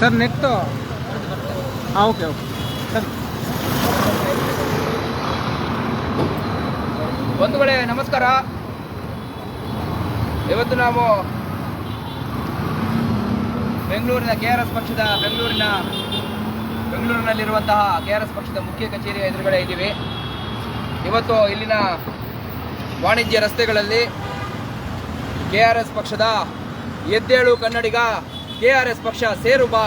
Sir, ನೆಟ್ಟು. ಹಾಂ okay okay. Sir. ಒಂದು ಕಡೆ ನಮಸ್ಕಾರ. ಇವತ್ತು ನಾವು ಬೆಂಗಳೂರಿನ ಕೆ ಆರ್ ಎಸ್ ಪಕ್ಷದ ಬೆಂಗಳೂರಿನ, ಬೆಂಗಳೂರಿನಲ್ಲಿರುವಂತಹ ಕೆ ಆರ್ ಎಸ್ ಪಕ್ಷದ ಮುಖ್ಯ ಕಚೇರಿಯ ಎದುರುಗಡೆ ಇದ್ದೀವಿ. ಇವತ್ತು ಇಲ್ಲಿನ ವಾಣಿಜ್ಯ ರಸ್ತೆಗಳಲ್ಲಿ ಕೆ ಆರ್ ಎಸ್ ಪಕ್ಷದ ಎದ್ದೇಳು ಕನ್ನಡಿಗ ಕೆ ಆರ್ ಎಸ್ ಪಕ್ಷ ಸೇರು ಬಾ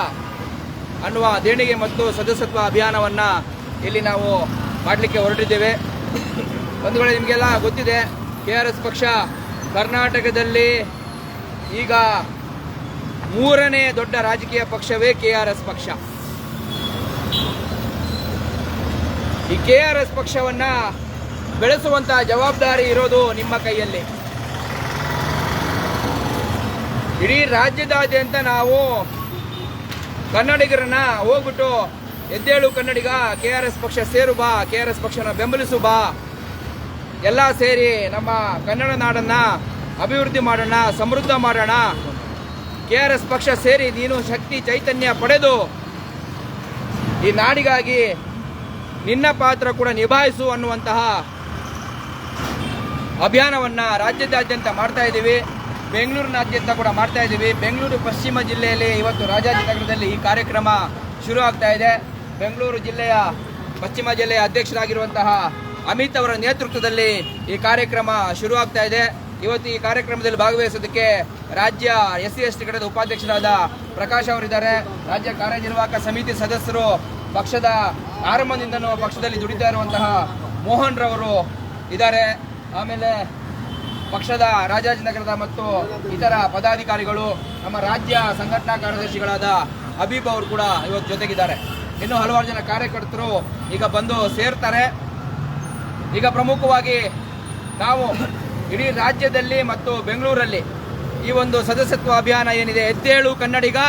ಅನ್ನುವ ದೇಣಿಗೆ ಮತ್ತು ಸದಸ್ಯತ್ವ ಅಭಿಯಾನವನ್ನು ಇಲ್ಲಿ ನಾವು ಮಾಡಲಿಕ್ಕೆ ಹೊರಟಿದ್ದೇವೆ. ಒಂದು ವೇಳೆ ನಿಮಗೆಲ್ಲ ಗೊತ್ತಿದೆ ಕೆ ಆರ್ ಎಸ್ ಪಕ್ಷ ಕರ್ನಾಟಕದಲ್ಲಿ ಈಗ ಮೂರನೇ ದೊಡ್ಡ ರಾಜಕೀಯ ಪಕ್ಷವೇ ಕೆ ಆರ್ ಎಸ್ ಪಕ್ಷ. ಈ ಕೆ ಆರ್ ಎಸ್ ಪಕ್ಷವನ್ನು ಬೆಳೆಸುವಂತಹ ಜವಾಬ್ದಾರಿ ಇರೋದು ನಿಮ್ಮ ಕೈಯಲ್ಲಿ. ಇಡೀ ರಾಜ್ಯದಾದ್ಯಂತ ನಾವು ಕನ್ನಡಿಗರನ್ನ ಹೋಗ್ಬಿಟ್ಟು ಎದ್ದೇಳು ಕನ್ನಡಿಗ ಕೆ ಆರ್ ಎಸ್ ಪಕ್ಷ ಸೇರು ಬಾ ಕೆ ಆರ್ ಎಸ್ ಪಕ್ಷನ ಬೆಂಬಲಿಸು ಬಾ. ಎಲ್ಲ ಸೇರಿ ನಮ್ಮ ಕನ್ನಡ ನಾಡನ್ನ ಅಭಿವೃದ್ಧಿ ಮಾಡೋಣ, ಸಮೃದ್ಧ ಮಾಡೋಣ. ಕೆ ಆರ್ ಎಸ್ ಪಕ್ಷ ಸೇರಿ ನೀನು ಶಕ್ತಿ, ಚೈತನ್ಯ ಪಡೆದು ಈ ನಾಡಿಗಾಗಿ ನಿನ್ನ ಪಾತ್ರ ಕೂಡ ನಿಭಾಯಿಸು ಅನ್ನುವಂತಹ ಅಭಿಯಾನವನ್ನ ರಾಜ್ಯದಾದ್ಯಂತ ಮಾಡ್ತಾ ಇದ್ದೀವಿ. ಬೆಂಗಳೂರಿನಾದ್ಯಂತ ಕೂಡ ಮಾಡ್ತಾ ಇದ್ದೀವಿ. ಬೆಂಗಳೂರು ಪಶ್ಚಿಮ ಜಿಲ್ಲೆಯಲ್ಲಿ ಇವತ್ತು ರಾಜಾಜಿನಗರದಲ್ಲಿ ಈ ಕಾರ್ಯಕ್ರಮ ಶುರು ಆಗ್ತಾ ಇದೆ. ಬೆಂಗಳೂರು ಜಿಲ್ಲೆಯ ಪಶ್ಚಿಮ ಜಿಲ್ಲೆಯ ಅಧ್ಯಕ್ಷರಾಗಿರುವಂತಹ ಅಮಿತ್ ಅವರ ನೇತೃತ್ವದಲ್ಲಿ ಈ ಕಾರ್ಯಕ್ರಮ ಶುರು ಆಗ್ತಾ ಇದೆ. ಇವತ್ತು ಈ ಕಾರ್ಯಕ್ರಮದಲ್ಲಿ ಭಾಗವಹಿಸೋದಕ್ಕೆ ರಾಜ್ಯ ಎಸ್ ಸಿ ಎಸ್ ಟಿ ಕಡೆದ ಉಪಾಧ್ಯಕ್ಷರಾದ ಪ್ರಕಾಶ್ ಅವರಿದ್ದಾರೆ. ರಾಜ್ಯ ಕಾರ್ಯನಿರ್ವಾಹಕ ಸಮಿತಿ ಸದಸ್ಯರು ಪಕ್ಷದ ಆರಂಭದಿಂದನೂ ಪಕ್ಷದಲ್ಲಿ ದುಡಿತಾ ಇರುವಂತಹ ಮೋಹನ್ ರವರು ಇದ್ದಾರೆ. ಆಮೇಲೆ ಪಕ್ಷದ ರಾಜಾಜಿನಗರದ ಮತ್ತು ಇತರ ಪದಾಧಿಕಾರಿಗಳು ನಮ್ಮ ರಾಜ್ಯ ಸಂಘಟನಾ ಕಾರ್ಯದರ್ಶಿಗಳಾದ ಹಬೀಬ್ ಅವರು ಕೂಡ ಇವತ್ತು ಜೊತೆಗಿದ್ದಾರೆ. ಇನ್ನು ಹಲವಾರು ಜನ ಕಾರ್ಯಕರ್ತರು ಈಗ ಬಂದು ಸೇರ್ತಾರೆ. ಈಗ ಪ್ರಮುಖವಾಗಿ ನಾವು ಇಡೀ ರಾಜ್ಯದಲ್ಲಿ ಮತ್ತು ಬೆಂಗಳೂರಲ್ಲಿ ಈ ಒಂದು ಸದಸ್ಯತ್ವ ಅಭಿಯಾನ ಏನಿದೆ, ಎದ್ದೇಳು ಕನ್ನಡಿಗ,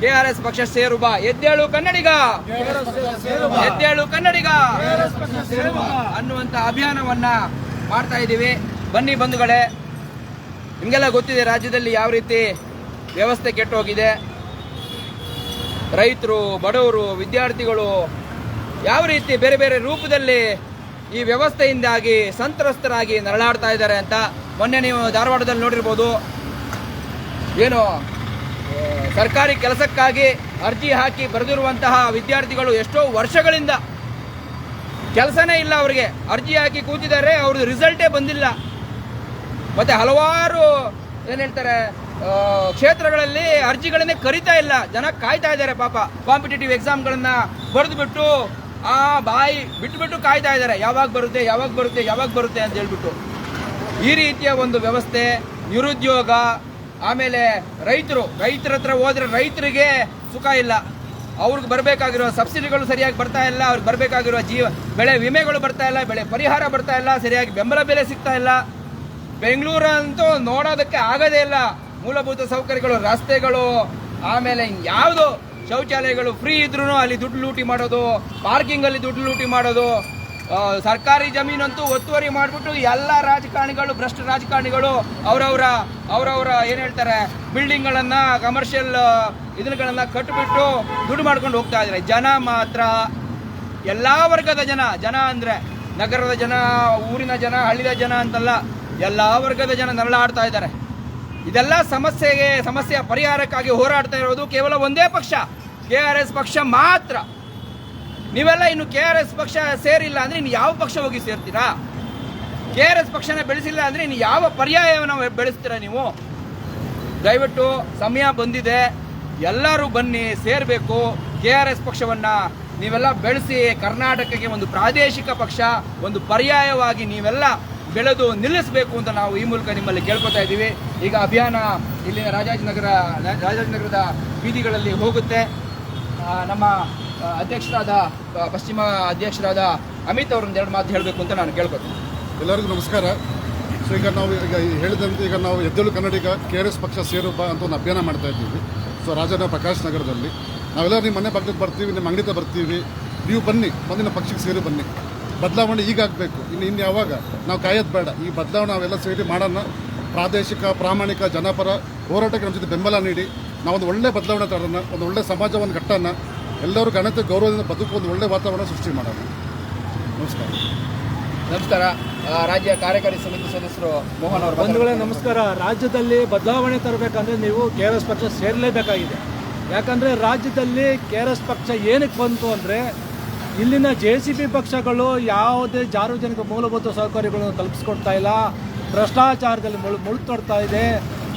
ಕೆ ಆರ್ ಎಸ್ ಪಕ್ಷ ಸೇರು ಬಾ ಎದ್ದೇಳು ಕನ್ನಡಿಗ! ಎದ್ದೇಳು ಕನ್ನಡಿಗ! ಅನ್ನುವಂತ ಅಭಿಯಾನವನ್ನ ಮಾಡ್ತಾ ಇದ್ದೀವಿ. ಬನ್ನಿ ಬಂಧುಗಳೇ, ನಿಮಗೆಲ್ಲ ಗೊತ್ತಿದೆ ರಾಜ್ಯದಲ್ಲಿ ಯಾವ ರೀತಿ ವ್ಯವಸ್ಥೆ ಕೆಟ್ಟೋಗಿದೆ. ರೈತರು, ಬಡವರು, ವಿದ್ಯಾರ್ಥಿಗಳು ಯಾವ ರೀತಿ ಬೇರೆ ಬೇರೆ ರೂಪದಲ್ಲಿ ಈ ವ್ಯವಸ್ಥೆಯಿಂದಾಗಿ ಸಂತ್ರಸ್ತರಾಗಿ ನರಳಾಡ್ತಾ ಇದ್ದಾರೆ ಅಂತ ಮೊನ್ನೆ ನೀವು ಧಾರವಾಡದಲ್ಲಿ ನೋಡಿರ್ಬೋದು. ಏನು ಸರ್ಕಾರಿ ಕೆಲಸಕ್ಕಾಗಿ ಅರ್ಜಿ ಹಾಕಿ ಬರೆದಿರುವಂತಹ ವಿದ್ಯಾರ್ಥಿಗಳು ಎಷ್ಟೋ ವರ್ಷಗಳಿಂದ ಕೆಲಸನೇ ಇಲ್ಲ ಅವರಿಗೆ. ಅರ್ಜಿ ಹಾಕಿ ಕೂತಿದ್ದಾರೆ, ಅವ್ರದ್ದು ರಿಸಲ್ಟೇ ಬಂದಿಲ್ಲ. ಮತ್ತೆ ಹಲವಾರು, ಏನ್ ಹೇಳ್ತಾರೆ ಕ್ಷೇತ್ರಗಳಲ್ಲಿ ಅರ್ಜಿಗಳನ್ನೇ ಕರಿತಾ ಇಲ್ಲ. ಜನ ಕಾಯ್ತಾ ಇದ್ದಾರೆ ಪಾಪ. ಕಾಂಪಿಟೇಟಿವ್ ಬರೆದು ಬಿಟ್ಟು ಆ ಬಾಯಿ ಬಿಟ್ಟು ಕಾಯ್ತಾ ಇದ್ದಾರೆ. ಯಾವಾಗ ಬರುತ್ತೆ ಯಾವಾಗ ಬರುತ್ತೆ ಯಾವಾಗ ಬರುತ್ತೆ ಅಂತ ಹೇಳ್ಬಿಟ್ಟು. ಈ ರೀತಿಯ ಒಂದು ವ್ಯವಸ್ಥೆ, ನಿರುದ್ಯೋಗ, ಆಮೇಲೆ ರೈತರು, ರೈತರ ಹತ್ರ ಹೋದ್ರೆ ರೈತರಿಗೆ ಸುಖ ಇಲ್ಲ. ಅವ್ರಿಗೆ ಬರಬೇಕಾಗಿರೋ ಸಬ್ಸಿಡಿಗಳು ಸರಿಯಾಗಿ ಬರ್ತಾ ಇಲ್ಲ, ಅವ್ರಿಗೆ ಬರಬೇಕಾಗಿರೋ ಜೀವ, ಬೆಳೆ ವಿಮೆಗಳು ಬರ್ತಾ ಇಲ್ಲ, ಬೆಳೆ ಪರಿಹಾರ ಬರ್ತಾ ಇಲ್ಲ, ಸರಿಯಾಗಿ ಬೆಂಬಲ ಬೆಲೆ ಸಿಗ್ತಾ ಇಲ್ಲ. ಬೆಂಗಳೂರಂತೂ ನೋಡೋದಕ್ಕೆ ಆಗೋದೇ ಇಲ್ಲ. ಮೂಲಭೂತ ಸೌಕರ್ಯಗಳು, ರಸ್ತೆಗಳು, ಆಮೇಲೆ ಯಾವುದು ಶೌಚಾಲಯಗಳು ಫ್ರೀ ಇದ್ರೂ ಅಲ್ಲಿ ದುಡ್ಡು ಲೂಟಿ ಮಾಡೋದು ಪಾರ್ಕಿಂಗಲ್ಲಿ ದುಡ್ಡು ಲೂಟಿ ಮಾಡೋದು ಸರ್ಕಾರಿ ಜಮೀನಂತೂ ಒತ್ತುವರಿ ಮಾಡಿಬಿಟ್ಟು ಎಲ್ಲ ರಾಜಕಾರಣಿಗಳು, ಭ್ರಷ್ಟ ರಾಜಕಾರಣಿಗಳು ಅವರವರ ಅವರವರ ಏನು ಹೇಳ್ತಾರೆ ಬಿಲ್ಡಿಂಗ್ಗಳನ್ನು ಕಮರ್ಷಿಯಲ್ ಇದನ್ನುಗಳನ್ನು ಕಟ್ಟಿಬಿಟ್ಟು ದುಡ್ಡು ಮಾಡ್ಕೊಂಡು ಹೋಗ್ತಾ ಇದ್ದಾರೆ. ಜನ ಮಾತ್ರ. ಎಲ್ಲ ವರ್ಗದ ಜನ ಜನ ಅಂದ್ರೆ ನಗರದ ಜನ, ಊರಿನ ಜನ ಹಳ್ಳಿಯ ಜನ ಅಂತಲ್ಲ. ಎಲ್ಲಾ ವರ್ಗದ ಜನ ನರಳಾಡ್ತಾ ಇದ್ದಾರೆ. ಇದೆಲ್ಲ ಸಮಸ್ಯೆಗೆ, ಸಮಸ್ಯೆಯ ಪರಿಹಾರಕ್ಕಾಗಿ ಹೋರಾಡ್ತಾ ಇರೋದು ಕೇವಲ ಒಂದೇ ಪಕ್ಷ, ಕೆ ಆರ್ ಎಸ್ ಪಕ್ಷ ಮಾತ್ರ. ನೀವೆಲ್ಲ ಇನ್ನು ಕೆ ಆರ್ ಎಸ್ ಪಕ್ಷ ಸೇರಿಲ್ಲ ಅಂದರೆ ಇನ್ನು ಯಾವ ಪಕ್ಷ ಹೋಗಿ ಸೇರ್ತೀರಾ? ಕೆ ಆರ್ ಎಸ್ ಪಕ್ಷನ ಬೆಳೆಸಿಲ್ಲ ಅಂದರೆ ಇನ್ನು ಯಾವ ಪರ್ಯಾಯವನ್ನು ಬೆಳೆಸ್ತೀರಾ ನೀವು? ದಯವಿಟ್ಟು ಸಮಯ ಬಂದಿದೆ. ಎಲ್ಲರೂ ಬನ್ನಿ, ಸೇರಬೇಕು. ಕೆ ಆರ್ ಎಸ್ ಪಕ್ಷವನ್ನು ನೀವೆಲ್ಲ ಬೆಳೆಸಿ, ಕರ್ನಾಟಕಕ್ಕೆ ಒಂದು ಪ್ರಾದೇಶಿಕ ಪಕ್ಷ, ಒಂದು ಪರ್ಯಾಯವಾಗಿ ನೀವೆಲ್ಲ ಬೆಳೆದು ನಿಲ್ಲಿಸಬೇಕು ಅಂತ ನಾವು ಈ ಮೂಲಕ ನಿಮ್ಮಲ್ಲಿ ಕೇಳ್ಕೊತಾ ಇದ್ದೀವಿ. ಈಗ ಅಭಿಯಾನ ಇಲ್ಲಿ ರಾಜಾಜಿನಗರ, ರಾಜಾಜಿನಗರದ ಬೀದಿಗಳಲ್ಲಿ ಹೋಗುತ್ತೆ. ನಮ್ಮ ಅಧ್ಯಕ್ಷರಾದ ಪಶ್ಚಿಮ ಅಧ್ಯಕ್ಷರಾದ ಅಮಿತ್ ಅವರೊಂದು ಎರಡು ಮಾತು ಹೇಳಬೇಕು ಅಂತ ನಾನು ಕೇಳ್ಕೊತೀನಿ. ಎಲ್ಲರಿಗೂ ನಮಸ್ಕಾರ. ಸೊ, ಈಗ ನಾವು ಈಗ ಹೇಳಿದಂತೆ ಈಗ ನಾವು ಎದ್ದೇಳು ಕನ್ನಡಿಗ ಕೆ ಆರ್ ಎಸ್ ಪಕ್ಷ ಸೇರು ಬಾ ಅಂತ ಒಂದು ಅಭಿಯಾನ ಮಾಡ್ತಾ ಇದ್ದೀವಿ. ಸೊ, ರಾಜನ ಪ್ರಕಾಶ್ ನಗರದಲ್ಲಿ. ನಾವೆಲ್ಲರೂ ನಿಮ್ಮ ಮನೆ ಬರ್ತೀವಿ, ನಿಮ್ಮ ಅಂಗಡಿತ ಬರ್ತೀವಿ. ನೀವು ಬನ್ನಿ ಮುಂದಿನ ಪಕ್ಷಕ್ಕೆ ಸೇರಿ ಬನ್ನಿ. ಬದಲಾವಣೆ ಈಗ ಆಗಬೇಕು. ಇನ್ನು ಇನ್ನು ಯಾವಾಗ? ನಾವು ಕಾಯೋದು ಬೇಡ. ಈ ಬದಲಾವಣೆ ನಾವೆಲ್ಲ ಸೇರಿ ಮಾಡೋಣ. ಪ್ರಾದೇಶಿಕ ಪ್ರಾಮಾಣಿಕ ಜನಪರ ಹೋರಾಟಕ್ಕೆ ನಮ್ಮ ಜೊತೆ ಬೆಂಬಲ ನೀಡಿ. ನಾವೊಂದು ಒಳ್ಳೆ ಬದಲಾವಣೆ ತರೋಣ ಒಂದು ಒಳ್ಳೆ ಸಮಾಜವನ್ನು ಕಟ್ಟೋಣ. ಎಲ್ಲರೂ ಘನತೆ ಗೌರವದಿಂದ ಬದುಕು ಒಂದು ಒಳ್ಳೆ ವಾತಾವರಣ ಸೃಷ್ಟಿ ಮಾಡೋಣ. ನಮಸ್ಕಾರ. ನಮಸ್ಕಾರ. ರಾಜ್ಯ ಕಾರ್ಯಕಾರಿ ಸಮಿತಿ ಸದಸ್ಯರು ಮೋಹನ್ ಅವರು ಬಂಧುಗಳೇ ನಮಸ್ಕಾರ. ರಾಜ್ಯದಲ್ಲಿ ಬದಲಾವಣೆ ತರಬೇಕಂದ್ರೆ ನೀವು ಕೆ ಆರ್ ಎಸ್ ಪಕ್ಷ ಸೇರಲೇಬೇಕಾಗಿದೆ. ಯಾಕಂದರೆ ರಾಜ್ಯದಲ್ಲಿ ಕೆ ಆರ್ ಎಸ್ ಪಕ್ಷ ಏನಕ್ಕೆ ಬಂತು ಅಂದರೆ ಇಲ್ಲಿನ ಜೆ ಸಿ ಬಿ ಪಕ್ಷಗಳು ಯಾವುದೇ ಸಾರ್ವಜನಿಕ ಮೂಲಭೂತ ಸೌಕರ್ಯಗಳನ್ನು ತಲುಪಿಸ್ಕೊಡ್ತಾ ಇಲ್ಲ. ಭ್ರಷ್ಟಾಚಾರದಲ್ಲಿ ಮುಳು ಮುಳುಗ್ತೊಡ್ತಾ ಇದೆ.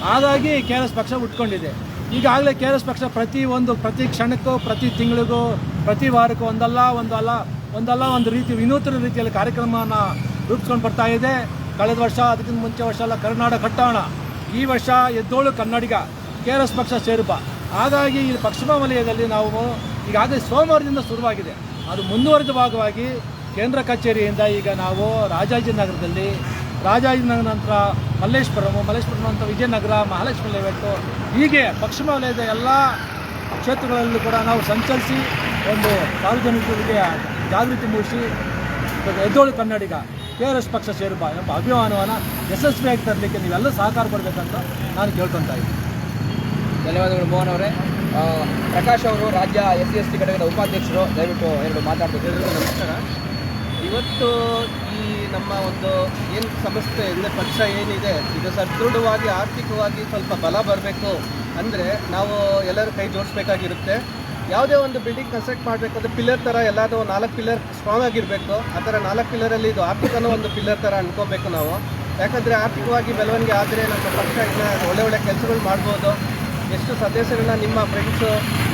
ಹಾಗಾಗಿ ಕೆ ಆರ್ ಎಸ್ ಪಕ್ಷ ಉಟ್ಕೊಂಡಿದೆ. ಈಗಾಗಲೇ ಕೆ ಆರ್ ಎಸ್ ಪಕ್ಷ ಪ್ರತಿ ಒಂದು, ಪ್ರತಿ ಕ್ಷಣಕ್ಕೂ, ಪ್ರತಿ ತಿಂಗಳಿಗೂ, ಪ್ರತಿ ವಾರಕ್ಕೂ ಒಂದಲ್ಲ ಒಂದಲ್ಲ ಒಂದಲ್ಲ, ಒಂದು ರೀತಿ ವಿನೂತನ ರೀತಿಯಲ್ಲಿ ಕಾರ್ಯಕ್ರಮವನ್ನು ರೂಪಿಸ್ಕೊಂಡು ಬರ್ತಾ ಇದೆ. ಕಳೆದ ವರ್ಷ, ಅದಕ್ಕಿಂತ ಮುಂಚೆ ವರ್ಷ ಎಲ್ಲ ಕರ್ನಾಟಕ ಕಟ್ಟೋಣ. ಈ ವರ್ಷ ಎದ್ದೋಳು ಕನ್ನಡಿಗ, ಕೆ ಆರ್ ಎಸ್ ಪಕ್ಷ ಸೇರುಪ. ಹಾಗಾಗಿ ಈ ಪಶ್ಚಿಮ ವಲಯದಲ್ಲಿ ನಾವು ಈಗಾಗಲೇ ಸೋಮವಾರದಿಂದ ಶುರುವಾಗಿದೆ. ಅದು ಮುಂದುವರೆದ ಭಾಗವಾಗಿ ಕೇಂದ್ರ ಕಚೇರಿಯಿಂದ ಈಗ ನಾವು ರಾಜಾಜಿನಗರದಲ್ಲಿ ರಾಜಾಜಿನಗರ ನಂತರ ಮಲ್ಲೇಶ್ವರಂ ಮಲ್ಲೇಶ್ವರಂ ನಂತರ ವಿಜಯನಗರ, ಮಹಾಲಕ್ಷ್ಮಿ ಲೇಔಟು ಹೀಗೆ ಪಶ್ಚಿಮ ವಲಯದ ಎಲ್ಲ ಕ್ಷೇತ್ರಗಳಲ್ಲೂ ಕೂಡ ನಾವು ಸಂಚರಿಸಿ ಒಂದು ಸಾರ್ವಜನಿಕರಿಗೆ ಜಾಗೃತಿ ಮೂಡಿಸಿ ಎದ್ದೋಳು ಕನ್ನಡಿಗ ಕೆ ಆರ್ ಎಸ್ ಪಕ್ಷ ಸೇರುವ ಎಂಬ ಅಭಿಮಾನವನ್ನು ಯಶಸ್ವಿಯಾಗಿ ತರಲಿಕ್ಕೆ ನೀವೆಲ್ಲ ಸಹಕಾರ ಕೊಡಬೇಕಂತ ನಾನು ಕೇಳ್ಕೊತಾ ಇದ್ದೀನಿ. ಧನ್ಯವಾದಗಳು, ಮೋಹನ್ ಅವರೇ. ಪ್ರಕಾಶ್ ಅವರು ರಾಜ್ಯ ಎಸ್ ಸಿ ಎಸ್ ಟಿ ಘಟಕದ ಉಪಾಧ್ಯಕ್ಷರು. ದಯವಿಟ್ಟು ಎರಡು ಮಾತಾಡಬೇಕು. ನಮಸ್ಕಾರ. ಇವತ್ತು ಈ ನಮ್ಮ ಒಂದು ಏನು ಸಂಸ್ಥೆ ಅಂದರೆ ಪಕ್ಷ ಏನಿದೆ, ಇದು ಸದೃಢವಾಗಿ ಆರ್ಥಿಕವಾಗಿ ಸ್ವಲ್ಪ ಬಲ ಬರಬೇಕು ಅಂದರೆ ನಾವು ಎಲ್ಲರೂ ಕೈ ಜೋಡಿಸ್ಬೇಕಾಗಿರುತ್ತೆ. ಯಾವುದೇ ಒಂದು ಬಿಲ್ಡಿಂಗ್ ಕನ್ಸ್ಟ್ರಕ್ಟ್ ಮಾಡಬೇಕಂದ್ರೆ ಪಿಲ್ಲರ್ ಥರ ಎಲ್ಲಾದರೂ ನಾಲ್ಕು ಪಿಲ್ಲರ್ ಸ್ಟ್ರಾಂಗ್ ಆಗಿರಬೇಕು. ಆ ಥರ ನಾಲ್ಕು ಪಿಲ್ಲರಲ್ಲಿ ಇದು ಆರ್ಥಿಕನೂ ಒಂದು ಪಿಲ್ಲರ್ ಥರ ಅನ್ಕೋಬೇಕು ನಾವು. ಯಾಕಂದರೆ ಆರ್ಥಿಕವಾಗಿ ಬೆಳವಣಿಗೆ ಆದರೆ ನಮ್ಮ ಪಕ್ಷ ಒಳ್ಳೆ ಒಳ್ಳೆ ಕೆಲಸಗಳು ಮಾಡ್ಬೋದು. ಎಷ್ಟು ಸದಸ್ಯರನ್ನ ನಿಮ್ಮ ಫ್ರೆಂಡ್ಸು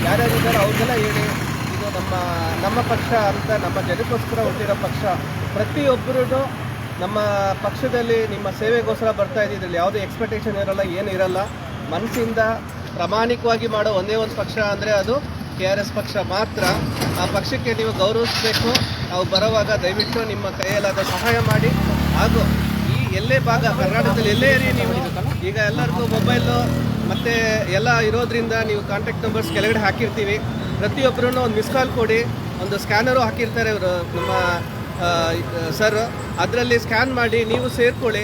ಯಾರ್ಯಾರಿದ್ದಾರೋ ಅವ್ರಿಗೆಲ್ಲ ಹೇಳಿ. ಇದು ನಮ್ಮ ನಮ್ಮ ಪಕ್ಷ ಅಂತ ನಮ್ಮ ಜನಕ್ಕೋಸ್ಕರ ಹುಟ್ಟಿರೋ ಪಕ್ಷ. ಪ್ರತಿಯೊಬ್ಬರೂ ನಮ್ಮ ಪಕ್ಷದಲ್ಲಿ ನಿಮ್ಮ ಸೇವೆಗೋಸ್ಕರ ಬರ್ತಾ ಇದ್ದಿದ್ರಲ್ಲಿ ಯಾವುದೇ ಎಕ್ಸ್ಪೆಕ್ಟೇಷನ್ ಇರಲ್ಲ, ಏನು ಇರಲ್ಲ. ಮನಸ್ಸಿಂದ ಪ್ರಾಮಾಣಿಕವಾಗಿ ಮಾಡೋ ಒಂದೇ ಒಂದು ಪಕ್ಷ ಅಂದರೆ ಅದು ಕೆ ಆರ್ ಎಸ್ ಪಕ್ಷ ಮಾತ್ರ. ಆ ಪಕ್ಷಕ್ಕೆ ನೀವು ಗೌರವಿಸಬೇಕು. ನಾವು ಬರೋವಾಗ ದಯವಿಟ್ಟು ನಿಮ್ಮ ಕೈಯಲ್ಲಾದ ಸಹಾಯ ಮಾಡಿ. ಹಾಗೂ ಈ ಎಲ್ಲೇ ಭಾಗ ಕರ್ನಾಟಕದಲ್ಲಿ ಎಲ್ಲೇ ಇರಿ ನೀವು. ಈಗ ಎಲ್ಲರಿಗೂ ಮೊಬೈಲು ಮತ್ತು ಎಲ್ಲ ಇರೋದ್ರಿಂದ ನೀವು ಕಾಂಟ್ಯಾಕ್ಟ್ ನಂಬರ್ಸ್ ಕೆಳಗಡೆ ಹಾಕಿರ್ತೀವಿ. ಪ್ರತಿಯೊಬ್ಬರೂ ಒಂದು ಮಿಸ್ ಕಾಲ್ ಕೊಡಿ. ಒಂದು ಸ್ಕ್ಯಾನರು ಹಾಕಿರ್ತಾರೆ ಇವರು ನಮ್ಮ ಸರ್ ಅದರಲ್ಲಿ ಸ್ಕ್ಯಾನ್ ಮಾಡಿ ನೀವು ಸೇರ್ಕೊಳ್ಳಿ.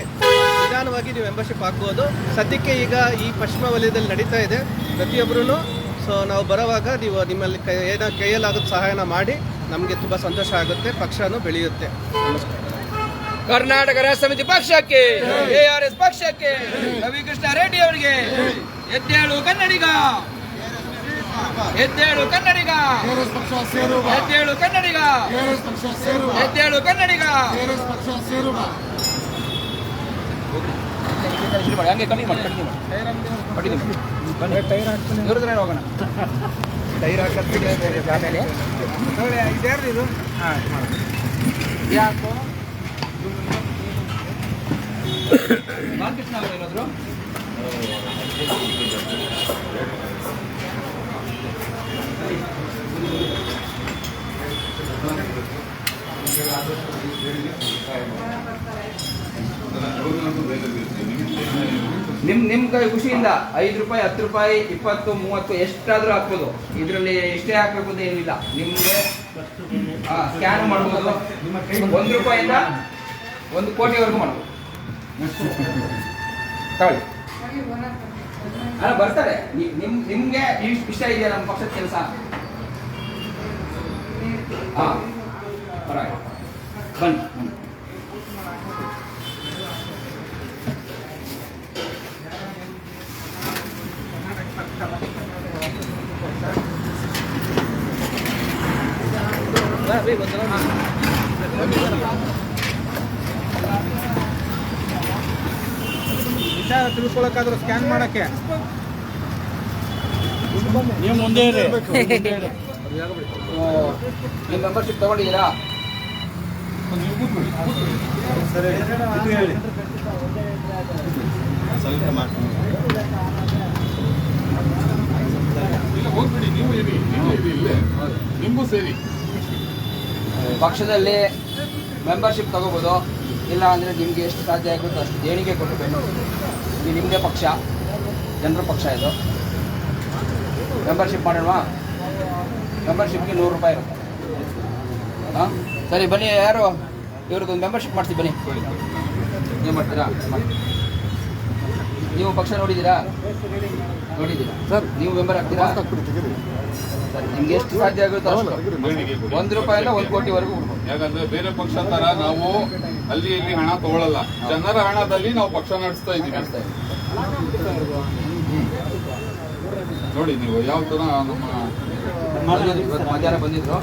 ನಿಧಾನವಾಗಿ ನೀವು ಮೆಂಬರ್ಶಿಪ್ ಆಗ್ಬೋದು ಸದ್ಯಕ್ಕೆ ಈಗ ಈ ಪಶ್ಚಿಮ ವಲಯದಲ್ಲಿ ನಡೀತಾ ಇದೆ. ಪ್ರತಿಯೊಬ್ಬರೂ ಸೊ ನಾವು ಬರೋವಾಗ ನೀವು ನಿಮ್ಮಲ್ಲಿ ಕೈ ಏನೋ ಕೈಯಲ್ಲಾಗೋದು ಸಹಾಯನ ಮಾಡಿ ನಮಗೆ ತುಂಬ ಸಂತೋಷ ಆಗುತ್ತೆ ಪಕ್ಷನೂ ಬೆಳೆಯುತ್ತೆ. ನಮಸ್ಕಾರ. ಕರ್ನಾಟಕ ರಾಷ್ಟ್ರ ಸಮಿತಿ ಪಕ್ಷಕ್ಕೆ ಎ ಆರ್ ಎಸ್ ಪಕ್ಷಕ್ಕೆ ರವಿಕೃಷ್ಣ ರೆಡ್ಡಿ ಅವರಿಗೆ ಎದ್ದೇಳು ಕನ್ನಡಿಗ. ಎದ್ದೇಳು ಕನ್ನಡಿಗ. ಎದ್ದೇಳು ಕನ್ನಡಿಗ. ಎದ್ದೇಳು ಕನ್ನಡಿಗ. ಹಂಗೆ ಕಂಟಿನ್ಯೂ ಮಾಡಿ ಕಂಟಿನ್ಯೂ ಮಾಡಿ. ಟೈರ್ ಹಾಕ್ತಾನೆ. ಇವ್ರದ್ರೆ ಹೋಗೋಣ. ಟೈರ್ ಹಾಕೋದು ಆಮೇಲೆ? ಇದ್ಯಾರ್ದು ಇದು? ಯಾಕೋ? ಬಾಲಕೃಷ್ಣ ಅವರು ಏನಾದ್ರು? ನಿಮ್ ನಿಮ್ ಕೈ ಖುಷಿಯಿಂದ ಐದು ರೂಪಾಯಿ ಹತ್ತು ರೂಪಾಯಿ ಇಪ್ಪತ್ತು ಮೂವತ್ತು ಎಷ್ಟಾದ್ರೂ ಹಾಕ್ಬೋದು. ಇದರಲ್ಲಿ ಎಷ್ಟೇ ಹಾಕ್ಬೇಕು ಅಂತ ಏನಿಲ್ಲ. ನಿಮ್ಗೆ ಸ್ಕ್ಯಾನ್ ಮಾಡ್ಬೋದು. ಒಂದು ರೂಪಾಯಿಂದ ಒಂದು ಕೋಟಿವರೆಗೂ ಮಾಡ್ಬೋದು. ತಗೊಳ್ಳಿ ಅಲ್ಲ ಬರ್ತಾರೆ. ನಿಮ್ ನಿಮ್ಗೆ ಇಷ್ಟ್ ಇದೆಯಾ ನಮ್ಮ ಪಕ್ಷದ ಕೆಲಸ. ಹಾ. ಬನ್ನಿ ಬನ್ನಿ. ವಿಚಾರ ತಿಳ್ಕೊಳಕ್ಕಾದ್ರೂ ಸ್ಕ್ಯಾನ್ ಮಾಡಕ್ಕೆ? ನೀವು ಮುಂದೆ ಇರಿ. ನೀವು ಮೆಂಬರ್ಶಿಪ್ ತಗೊಂಡಿದ್ದೀರಾ ನಿಮಗೂ ಸೇರಿ. ಪಕ್ಷದಲ್ಲಿ ಮೆಂಬರ್ಶಿಪ್ ತಗೋಬೋದು. ಇಲ್ಲ ಅಂದರೆ ನಿಮಗೆ ಎಷ್ಟು ಸಾಧ್ಯ ಆಗುತ್ತೋ ಅಷ್ಟು ದೇಣಿಗೆ ಕೊಟ್ಟು ಬೆನ್ನು ಇದು ನಿಮ್ಮದೇ ಪಕ್ಷ, ಜನರ ಪಕ್ಷ ಇದು. ಮೆಂಬರ್ಶಿಪ್ ಮಾಡೋಣವಾ ಮೆಂಬರ್ಶಿಪ್ಗೆ ನೂರು ರೂಪಾಯಿ ಇರುತ್ತೆ. ಹಾಂ? ಸರಿ, ಬನ್ನಿ, ಯಾರು? ಇವ್ರಿಗೊಂದು ಮೆಂಬರ್ಶಿಪ್ ಮಾಡ್ತೀವಿ ಬನ್ನಿ. ನೀವು ಮಾಡ್ತೀರಾ? ಮಾಡಿ ನೀವು ಪಕ್ಷ ನೋಡಿದ್ದೀರಾ? ನೋಡಿದ್ದೀರಾ? ಸರ್ ನೀವು ಮೆಂಬರ್ ಆಗ್ತೀರಾ? ತೆಗೀರಿ ನಿಮ್ಗೆ ಎಷ್ಟು ಸಾಧ್ಯ ಆಗುತ್ತೋ ಅಷ್ಟು. ಒಂದು ರೂಪಾಯಿಂದ ಒಂದು ಕೋಟಿವರೆಗೂ ಯಾಕಂದ್ರೆ ಬೇರೆ ಪಕ್ಷ ತರ ನಾವು ಅಲ್ಲಿ ಇಲ್ಲಿ ಹಣ ತಗೊಳ್ಳಲ್ಲ ಜನರ ಹಣದಲ್ಲಿ ನಾವು ಪಕ್ಷ ನಡೆಸ್ತಾ ಇದ್ದೀವಿ. ನೋಡಿ ನೀವು ಯಾವ ತರ ನಮ್ಮ ಮಧ್ಯಾಹ್ನ ಬಂದಿದ್ರು.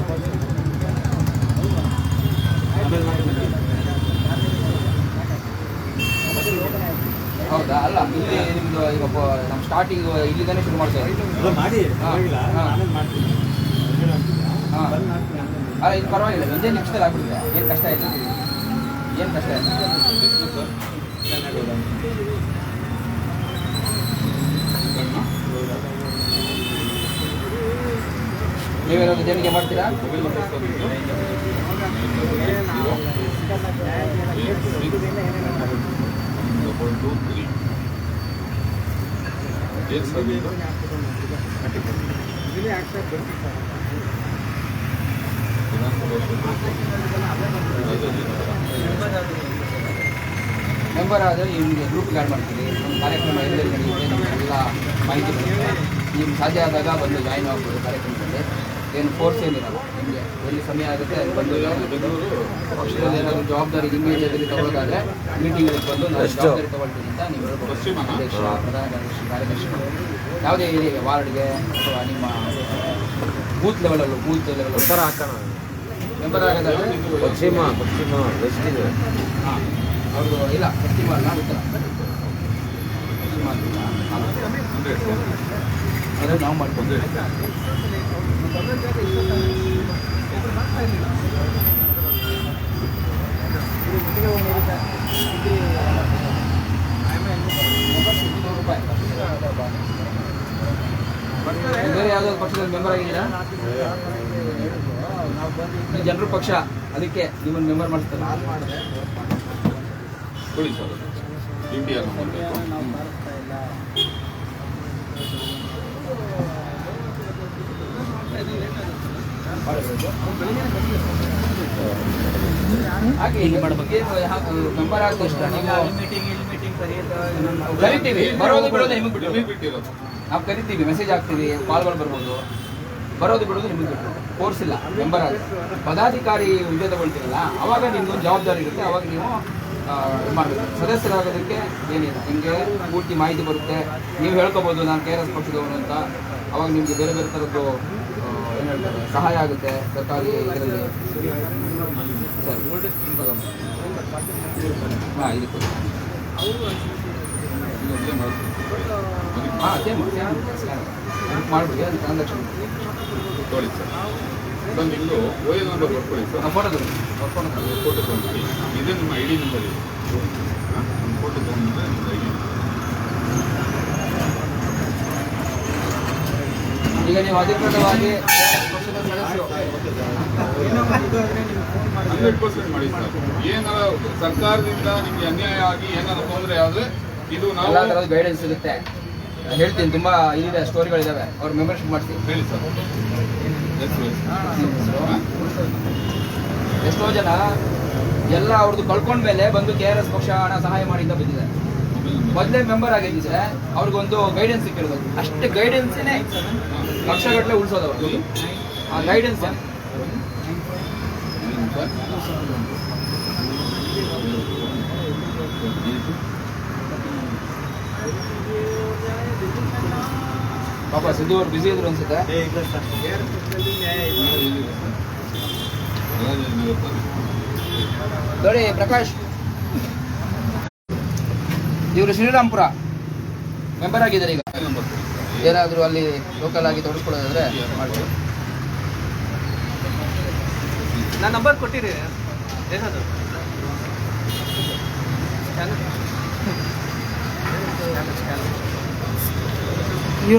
ಹೌದಾ? ಅಲ್ಲ ಇಲ್ಲಿ ನಿಮ್ದು ಈಗ ನಮ್ಮ ಸ್ಟಾರ್ಟಿಂಗ್ ಇಲ್ಲಿಂದಾನೆ ಶುರು ಮಾಡ್ತೀವಿ ಮಾಡಿ ಹಾಂ ಹಾ. ಹಾ. ಅಲ್ಲ ಇದು ಪರವಾಗಿಲ್ಲ ಒಂದೇ ನಿಮಿಷದಲ್ಲಿ ಆಗ್ಬಿಡುತ್ತೆ. ಏನು ಕಷ್ಟ ಇಲ್ಲ? ಏನು ಕಷ್ಟ ಇಲ್ಲ? ನೀವೇನಾದ್ರು ಜನಕ್ಕೆ ಮಾಡ್ತೀರಾ? ಇದು? ಮೆಂಬರ್ ಆದರೆ ನಿಮಗೆ ಗ್ರೂಪ್ಗೆ ಆ್ಯಡ್ ಮಾಡ್ತೀವಿ ನಮ್ಮ ಕಾರ್ಯಕ್ರಮ ಎಲ್ಲೆಲ್ಲಿ ನಡೆಯುತ್ತೆ ನಿಮಗೆಲ್ಲ ಮಾಹಿತಿ ಬರುತ್ತೆ ನಿಮ್ಗೆ ಸಾಧ್ಯ ಆದಾಗ ಬಂದು ಜಾಯಿನ್ ಆಗ್ಬೋದು ಕಾರ್ಯಕ್ರಮದಲ್ಲಿ ಏನು ಫೋರ್ಸ್ ಏನಿರಲ್ಲ ನಿಮಗೆ ಎಲ್ಲಿ ಸಮಯ ಆಗುತ್ತೆ ಅಲ್ಲಿ ಬಂದು. ಪಕ್ಷದಲ್ಲಿ ಏನಾದರೂ ಜವಾಬ್ದಾರಿ ಇಮಿಡಿಯೇಟ್ಲಿ ತಗೊಳ್ಳೋದಾದ್ರೆ ಮೀಟಿಂಗಲ್ಲಿ ಬಂದು ನಾನು ಜವಾಬ್ದಾರಿ ತಗೊಳ್ತೀನಿ ಅಂತ ನೀವು? ಅಧ್ಯಕ್ಷ ಪ್ರಧಾನ ಕಾರ್ಯದರ್ಶಿ ಕಾರ್ಯದರ್ಶಿಗಳು. ಯಾವುದೇ ಏರಿಯಾಗೆ ವಾರ್ಡ್ಗೆ ಅಥವಾ ನಿಮ್ಮ ಬೂತ್ ಲೆವೆಲಲ್ಲು ಬೂತ್ ಲೆವೆಲ್ ಮೆಂಬರ್ ಆಗೋದಾದ್ರೆ ಪಶ್ಚಿಮ ಪಶ್ಚಿಮ ವೆಸ್ಟ್ ಇದೆ. ಅವರು ಇಲ್ಲ ಪಶ್ಚಿಮ ಅಲ್ಲ ಉತ್ತರ. ಪಶ್ಚಿಮ ಅಲ್ಲ. ಅಂದ್ರೆ ನಾವು ಮಾಡ್ಕೊಂಡು ಬೇರೆ ಯಾವುದಾದ್ರು ಪಕ್ಷದಲ್ಲಿ ಮೆಂಬರ್ ಆಗಿದ್ದೀರಾ? ಜನರ ಪಕ್ಷ ಅದಕ್ಕೆ ನಿಮ್ಮನ್ನು ಮೆಂಬರ್ ಮಾಡ್ತಾರೆ ಡ್ಯೂಟಿ ಹಾಗೆ ಇಲ್ಲಿ ಮಾಡಬೇಕು ಮೆಂಬರ್ ಆದ ತಕ್ಷಣ ನೀವು ಕರಿತೀವಿ ಬರೋದು ಬಿಡೋದು ನಿಮಗೆ ಬಿಟ್ಟಿರೋದು. ನಾವು ಕರಿತೀವಿ ಮೆಸೇಜ್ ಹಾಕ್ತೀವಿ ಕಾಲ್ಗಳು ಬರ್ಬೋದು. ಬರೋದು ಬಿಡೋದು ನಿಮಗೆ ಬಿಟ್ಟು ಕೋರ್ಸ್ ಇಲ್ಲ ಮೆಂಬರ್ ಆಗಿ ಪದಾಧಿಕಾರಿ ಹುದ್ದೆ ತಗೊಳ್ತೀರಲ್ಲ ಅವಾಗ ನಿಮ್ಗೊಂದು ಜವಾಬ್ದಾರಿ ಇರುತ್ತೆ ಅವಾಗ ನೀವು ಮಾಡಬೇಕು. ಸದಸ್ಯರಾಗೋದಕ್ಕೆ ಏನಿಲ್ಲ. ನಿಮಗೆ ಪೂರ್ತಿ ಮಾಹಿತಿ ಬರುತ್ತೆ. ನೀವು ಹೇಳ್ಕೊಬೋದು ನಾನು ಕೆ ಆರ್ ಎಸ್ ಪಕ್ಷದವನು ಅಂತ. ಅವಾಗ ನಿಮಗೆ ಬೇರೆ ಬೇರೆ ಥರದ್ದು ಸಹಾಯ ಆಗುತ್ತೆ ಸರ್ಕಾರಿ ಇದರಲ್ಲಿ. ಸರಿ. ಹಾಂ ಇದಕ್ಕೆ ಇದೊಂದೇ ಮಾಡ್ಬೇಕು. ಹಾಂ ಸೇಮ್ ಸೇಮ್ ಮಾಡಿಬಿಡಿ. ಅದು ಟ್ರಾನ್ಸಾಕ್ಷನ್ ಕೊಡಿ ಸರ್. ಸರ್ ನಿಮ್ಮದು ಓ ಎ ನಂಬರ್ ಬರ್ಕೊಳ್ಳಿ ಸರ್. ಫೋಟೋ ತಗೊಳ್ಳಿ. ಫೋಟೋ ತಗೊಳ್ಳಿ. ಫೋಟೋ ತೊಗೊಂಡು ಇದೇ ನಿಮ್ಮ ಐ ಡಿ ನಂಬರ್ ಇದೆ. ಫೋಟೋ ತಗೊಂಡ್ರೆ ಐ ಡಿ ಈಗ ನೀವು ಅಧಿಕೃತವಾಗಿ ಪಕ್ಷದ ಸದಸ್ಯರು. ಹಂಡ್ರೆಡ್ ಪರ್ಸೆಂಟ್ ಮಾಡಿ ಸರ್. ಏನಾರ ಸರ್ಕಾರದಿಂದ ನಿಮಗೆ ಅನ್ಯಾಯ ಆಗಿ ಏನಾರ ತೊಂದರೆ ಆದರೆ ಇದು ಎಲ್ಲ ನಾವು ಥರದ ಗೈಡೆನ್ಸ್ ಸಿಗುತ್ತೆ ಹೇಳ್ತೀನಿ ತುಂಬಾ ಇಲ್ಲಿದೆ ಸ್ಟೋರಿಗಳಿದಾವೆ. ಅವ್ರ ಮೆಂಬರ್ಶಿಪ್ ಮಾಡ್ತೀವಿ ಹೇಳಿ ಸರ್. ಎಷ್ಟೋ ಜನ ಎಲ್ಲ ಅವ್ರದ್ದು ಕಳ್ಕೊಂಡ್ಮೇಲೆ ಬಂದು ಕೆ ಆರ್ ಎಸ್ ಪಕ್ಷ ಹಣ ಸಹಾಯ ಮಾಡಿಂದ ಬಂದಿದೆ ಮೊದಲೇ ಮೆಂಬರ್ ಆಗಿದ್ದಿದ್ರೆ ಅವ್ರಿಗೊಂದು ಗೈಡೆನ್ಸ್ ಸಿಕ್ಕಿರೋದು. ಅಷ್ಟೇ ಗೈಡೆನ್ಸೇ ಲಕ್ಷಗಟ್ಟಲೆ ಉಳಿಸೋದವ್ರು. ಆ ಗೈಡೆನ್ಸ್ ಸರ್ ಪಾಪ ಸಿದ್ದು ಅವ್ರು ಬಿಸಿ ಇದ್ರು ಅನ್ಸುತ್ತೆ. ನೋಡಿ ಪ್ರಕಾಶ್. ಇವರು ಶ್ರೀರಾಮ್ಪುರ. ಮೆಂಬರ್ ಆಗಿದ್ದಾರೆ ಈಗ. ಏನಾದರೂ ಅಲ್ಲಿ ಲೋಕಲ್ ಆಗಿ ತೊಡಸ್ಕೊಳ್ಳೋದಾದ್ರೆ ಮಾಡ್ಬೋದು. ನಾನು ನಂಬರ್ ಕೊಟ್ಟಿರಿ. ಏನದು?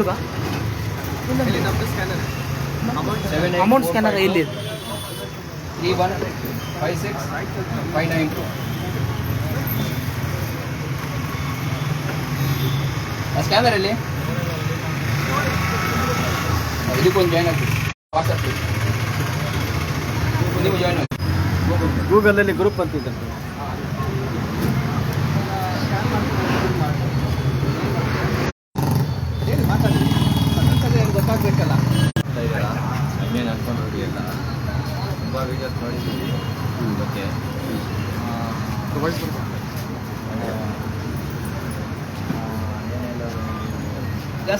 ಬಾ. ಇಲ್ಲಿ ನಮ್ಮದು ಸ್ಕ್ಯಾನರ್ ಸೆವೆನ್ ಅಮೌಂಟ್ ಸ್ಕ್ಯಾನರ್ ಎಲ್ಲಿ three one five six five nine two scanner ಎಲ್ಲಿ ಇದಕ್ಕೊಂದು ಜಾಯ್ನ್ ಆಗ್ತೀವಿ ವಾಟ್ಸಪ್ ನೀವು ಜಾಯ್ನ್ ಆಗಿ ಗೂಗಲಲ್ಲಿ ಗ್ರೂಪ್ ಅಂತಿದ್ದೆ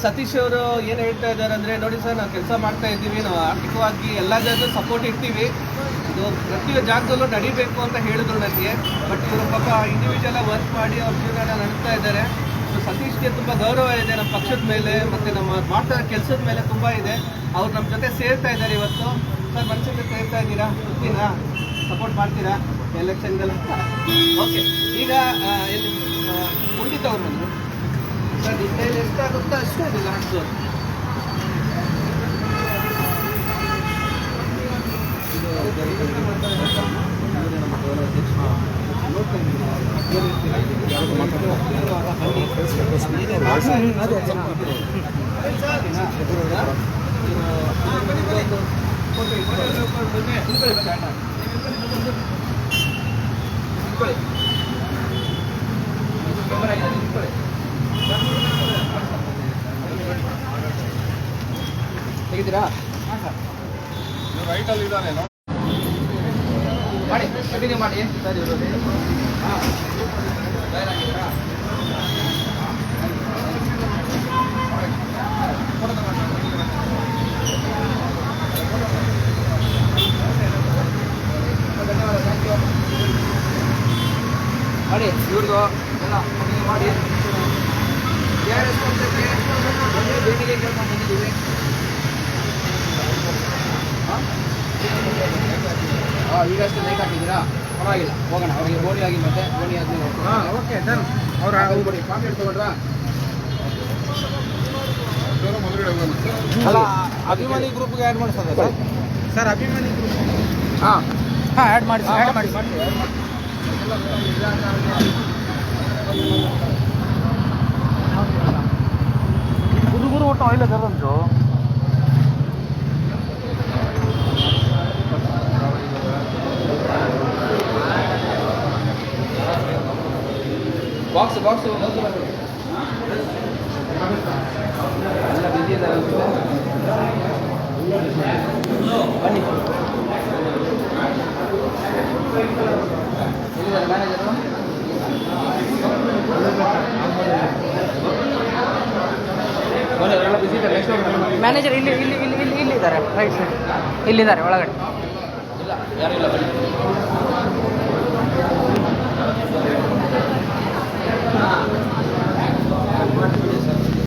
ಸತೀಶ್ ಅವರು ಏನು ಹೇಳ್ತಾ ಇದ್ದಾರೆ ಅಂದ್ರೆ, ನೋಡಿ ಸರ್, ನಾವು ಕೆಲಸ ಮಾಡ್ತಾ ಇದ್ದೀವಿ, ನಾವು ಆರ್ಥಿಕವಾಗಿ ಎಲ್ಲ ಜನರು ಸಪೋರ್ಟ್ ಇರ್ತೀವಿ ಇದು ಪ್ರತಿಯೊಂದು ಜಾಗದಲ್ಲೂ ನಡಿಬೇಕು ಅಂತ ಹೇಳಿದ್ರು ನನಗೆ ಬಟ್ ಇವರು ಪಾಪ ಇಂಡಿವಿಜುವಲ್ ವರ್ಕ್ ಮಾಡಿ ಅವ್ರ ಜೀವನ ನಡೆಸ್ತಾ ಇದ್ದಾರೆ. ಸೊ ಸತೀಶ್ಗೆ ತುಂಬ ಗೌರವ ಇದೆ ನಮ್ಮ ಪಕ್ಷದ ಮೇಲೆ, ಮತ್ತು ನಮ್ಮ ಮಾಡ್ತಾ ಕೆಲಸದ ಮೇಲೆ ತುಂಬ ಇದೆ. ಅವ್ರು ನಮ್ಮ ಜೊತೆ ಸೇರ್ತಾ ಇದ್ದಾರೆ ಇವತ್ತು. ಸರ್ ಮನಸ್ಸಿಗೆ ಸೇರ್ತಾ ಇದ್ದೀರಾ? ಗೊತ್ತಿನಾ ಸಪೋರ್ಟ್ ಮಾಡ್ತೀರಾ? ಎಲೆಕ್ಷನ್ಗೆಲ್ಲ ಓಕೆ ಈಗ ಎಲ್ಲಿ ಅವ್ರು ಬಂದರು. ಸರ್ ನಿಮ್ಮ ಕೈಲಿ ಎಷ್ಟಾಗುತ್ತೋ ಅಷ್ಟೇ ಅದಿಲ್ಲ ಹಾಕ್ಸೋದು ತೆಗಿತೀರಾ ರೈಟ್ ಅಲ್ಲಿ ಇದ್ದಾನೆ ಮಾಡಿ ಕಂಟಿನ್ಯೂ ಮಾಡಿ ಸರ್ ಇರೋದು ಮಾಡಿ ಇವ್ರದ್ದು ಎಲ್ಲ ಕಂಟಿನ್ಯೂ ಮಾಡಿ. ಕೆ ಆರ್ ಎಸ್ ಪಕ್ಷಕ್ಕೆ ಭೇಟಿಗೆ ಹಾಂ ಈಗ ಅಷ್ಟು ಲೈಕ್ ಹಾಕಿದ್ದೀರಾ? ಪರವಾಗಿಲ್ಲ. ಹೋಗೋಣ. ಅವರಿಗೆ ಗೋಣಿ ಆಗಿ ಮತ್ತೆ ಗೋಣಿ ಆಗಿ ಹಾಂ ಓಕೆ ಡನ್ ಅವ್ರ ಕೊಡಿ ಪಾಕೆಟ್ ತಗೊಂಡ್ರಾ? ಅಲ್ಲ ಅಭಿಮಾನಿ ಗ್ರೂಪ್ಗೆ ಆ್ಯಡ್ ಮಾಡಿಸೋದ ಸರ್? ಸರ್ ಅಭಿಮಾನಿ ಗ್ರೂಪ್ ಹಾಂ. ಹಾಂ ಆ್ಯಡ್ ಮಾಡಿ ಆ್ಯಡ್ ಮಾಡಿ. ಹುಡುಗರು ಒಟ್ಟು ಆಯಿಲ್ ಅದರಂತು ಬಾಕ್ಸ್ ಬಾಕ್ಸ್ ಎಲ್ಲ ಬಿಸಿ ಇದ್ದಾರೆ ಬನ್ನಿ. ಎಲ್ಲಿದ್ದಾರೆ ಮ್ಯಾನೇಜರ್ ಇಲ್ಲಿ ಇಲ್ಲಿ ಇಲ್ಲಿ ಇಲ್ಲಿ ಇಲ್ಲಿದ್ದಾರೆ ರೈಟ್ ಸೈಡ್ ಇಲ್ಲಿದ್ದಾರೆ ಒಳಗಡೆ. ಇಲ್ಲ ಯಾರಿಲ್ಲ ಬನ್ನಿ.